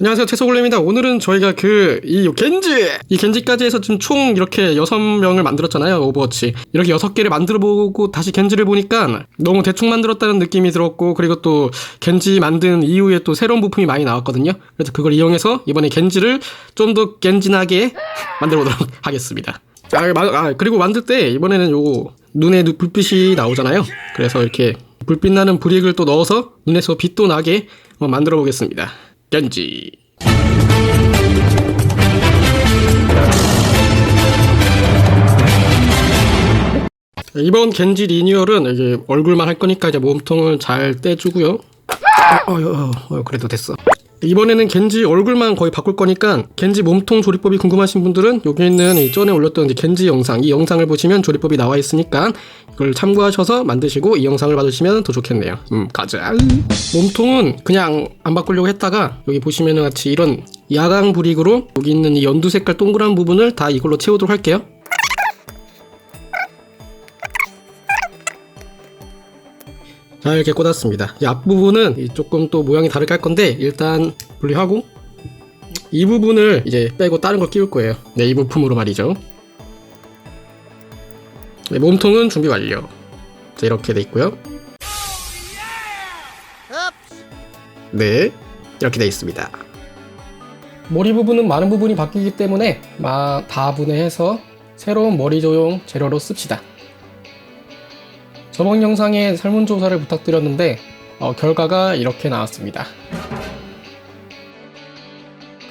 안녕하세요. 채소골렘입니다. 오늘은 저희가 그 이 겐지! 이 겐지까지 해서 지금 총 이렇게 여섯 명을 만들었잖아요. 오버워치. 이렇게 여섯 개를 만들어보고 다시 겐지를 보니까 너무 대충 만들었다는 느낌이 들었고 그리고 또 겐지 만든 이후에 또 새로운 부품이 많이 나왔거든요. 그래서 그걸 이용해서 이번에 겐지를 좀 더 겐진하게 만들어보도록 하겠습니다. 아, 마- 아, 그리고 만들 때 이번에는 요 눈에 누- 불빛이 나오잖아요. 그래서 이렇게 불빛 나는 브릭을 또 넣어서 눈에서 빛도 나게 한번 만들어 보겠습니다 겐지 이번 겐지 리뉴얼은 이게 얼굴만 할 거니까 이제 몸통을 잘 떼주고요. 어, 어, 어, 어, 그래도 됐어. 이번에는 겐지 얼굴만 거의 바꿀 거니까 겐지 몸통 조리법이 궁금하신 분들은 여기 있는 이 전에 올렸던 겐지 영상 이 영상을 보시면 조리법이 나와 있으니까 이걸 참고하셔서 만드시고 이 영상을 봐주시면 더 좋겠네요. 음 가자. 몸통은 그냥 안 바꾸려고 했다가 여기 보시면은 같이 이런 야광 브릭으로 여기 있는 이 연두 색깔 동그란 부분을 다 이걸로 채우도록 할게요. 자 이렇게 꽂았습니다. 이 앞부분은 이 조금 또 모양이 다르게 할 건데 일단 분리하고 이 부분을 이제 빼고 다른 걸 끼울 거예요. 네 이 부품으로 말이죠. 네, 몸통은 준비 완료. 자 이렇게 돼 있고요. 네 이렇게 돼 있습니다. 머리 부분은 많은 부분이 바뀌기 때문에 마- 다 분해해서 새로운 머리 조용 재료로 씁시다 저번 영상에 설문조사를 부탁드렸는데 어, 결과가 이렇게 나왔습니다.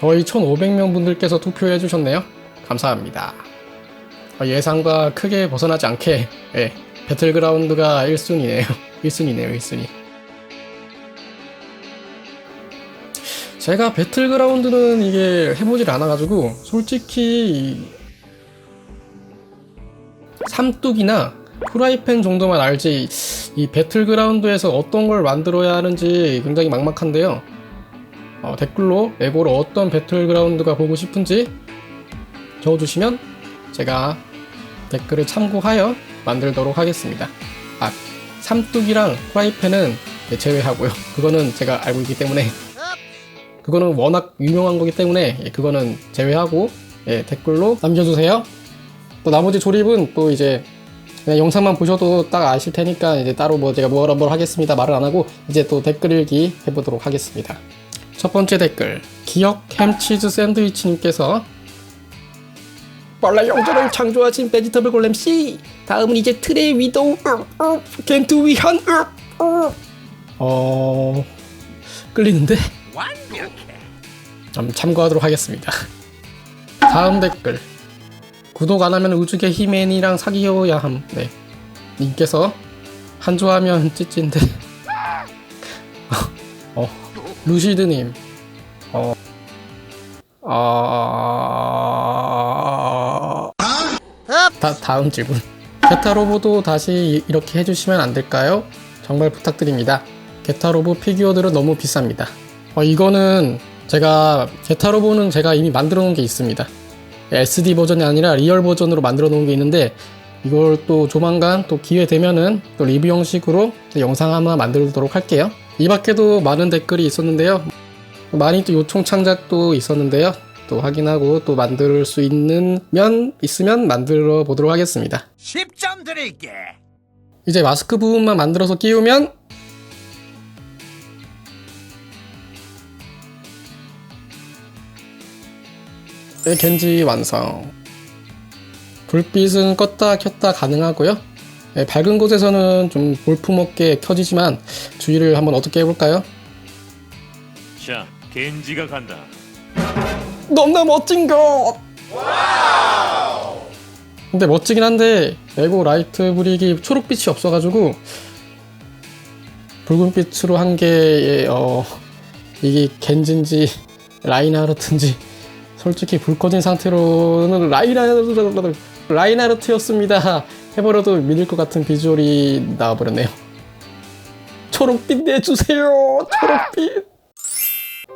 거의 1,500명 분들께서 투표해 주셨네요. 감사합니다. 어, 예상과 크게 벗어나지 않게 예, 배틀그라운드가 1순위네요. 1순위네요, 1순위. 제가 배틀그라운드는 이게 해보질 않아가지고 솔직히 이 삼뚝이나 프라이팬 정도만 알지 이 배틀그라운드에서 어떤 걸 만들어야 하는지 굉장히 막막한데요. 어, 댓글로 레고로 어떤 배틀그라운드가 보고 싶은지 적어주시면 제가 댓글을 참고하여 만들도록 하겠습니다. 아, 삼뚝이랑 프라이팬은 네, 제외하고요. 그거는 제가 알고 있기 때문에 그거는 워낙 유명한 거기 때문에 예, 그거는 제외하고 예, 댓글로 남겨주세요. 또 나머지 조립은 또 이제 그냥 영상만 보셔도 딱 아실 테니까 이제 따로 뭐 제가 뭐라 뭘 하겠습니다. 말을 안 하고 이제 또 댓글 읽기 해보도록 하겠습니다. 첫 번째 댓글. 기억 햄치즈 샌드위치님께서 빨라 영전을 창조하신 베지터블 골렘 C. 다음은 이제 트레이 위도우. 겐투 위한 어 끌리는데? 좀 참고하도록 하겠습니다. 다음 댓글 구독 안 하면 우주계 히맨이랑 사귀어야 함. 네. 님께서 한조하면 찌찌인데. 어. 루시드님. 어. 아. 다 다음 질문. 게타로보도 다시 이렇게 해주시면 안 될까요? 정말 부탁드립니다. 게타로보 피규어들은 너무 비쌉니다. 어, 이거는 제가 게타로보는 제가 이미 만들어 놓은 게 있습니다. SD 버전이 아니라 리얼 버전으로 만들어 놓은 게 있는데 이걸 또 조만간 또 기회 되면은 또 리뷰 형식으로 영상 하나 만들도록 할게요. 이 밖에도 많은 댓글이 있었는데요. 많이 또 요청 창작도 있었는데요. 또 확인하고 또 만들 수 있는 면 있으면 만들어 보도록 하겠습니다. 10점 드릴게. 이제 마스크 부분만 만들어서 끼우면 네, 겐지 완성. 불빛은 껐다 켰다 가능하고요. 네, 밝은 곳에서는 좀 볼품없게 켜지지만 주의를 한번 어떻게 해볼까요? 자, 겐지가 간다. 너무나 멋진 것! 근데 멋지긴 한데 레고 라이트 브릭이 초록빛이 없어가지고 붉은빛으로 한 게 어, 이게 겐진지 라인하르트인지 솔직히 불 꺼진 상태로는 라인하르트 라인하르트였습니다. 해버려도 믿을 것 같은 비주얼이 나와버렸네요. 초록빛 내주세요! 초록빛!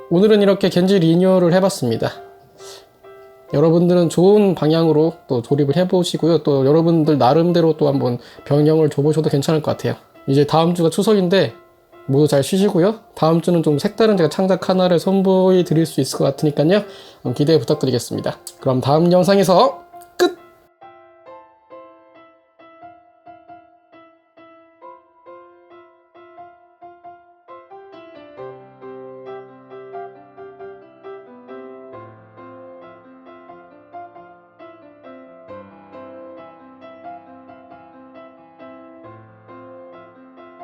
오늘은 이렇게 겐지 리뉴얼을 해봤습니다. 여러분들은 좋은 방향으로 또 조립을 해보시고요. 또 여러분들 나름대로 또 한번 변경을 줘보셔도 괜찮을 것 같아요. 이제 다음 주가 추석인데 모두 잘 쉬시고요. 다음 주는 좀 색다른 제가 창작 하나를 선보여 드릴 수 있을 것 같으니까요. 기대 부탁드리겠습니다. 그럼 다음 영상에서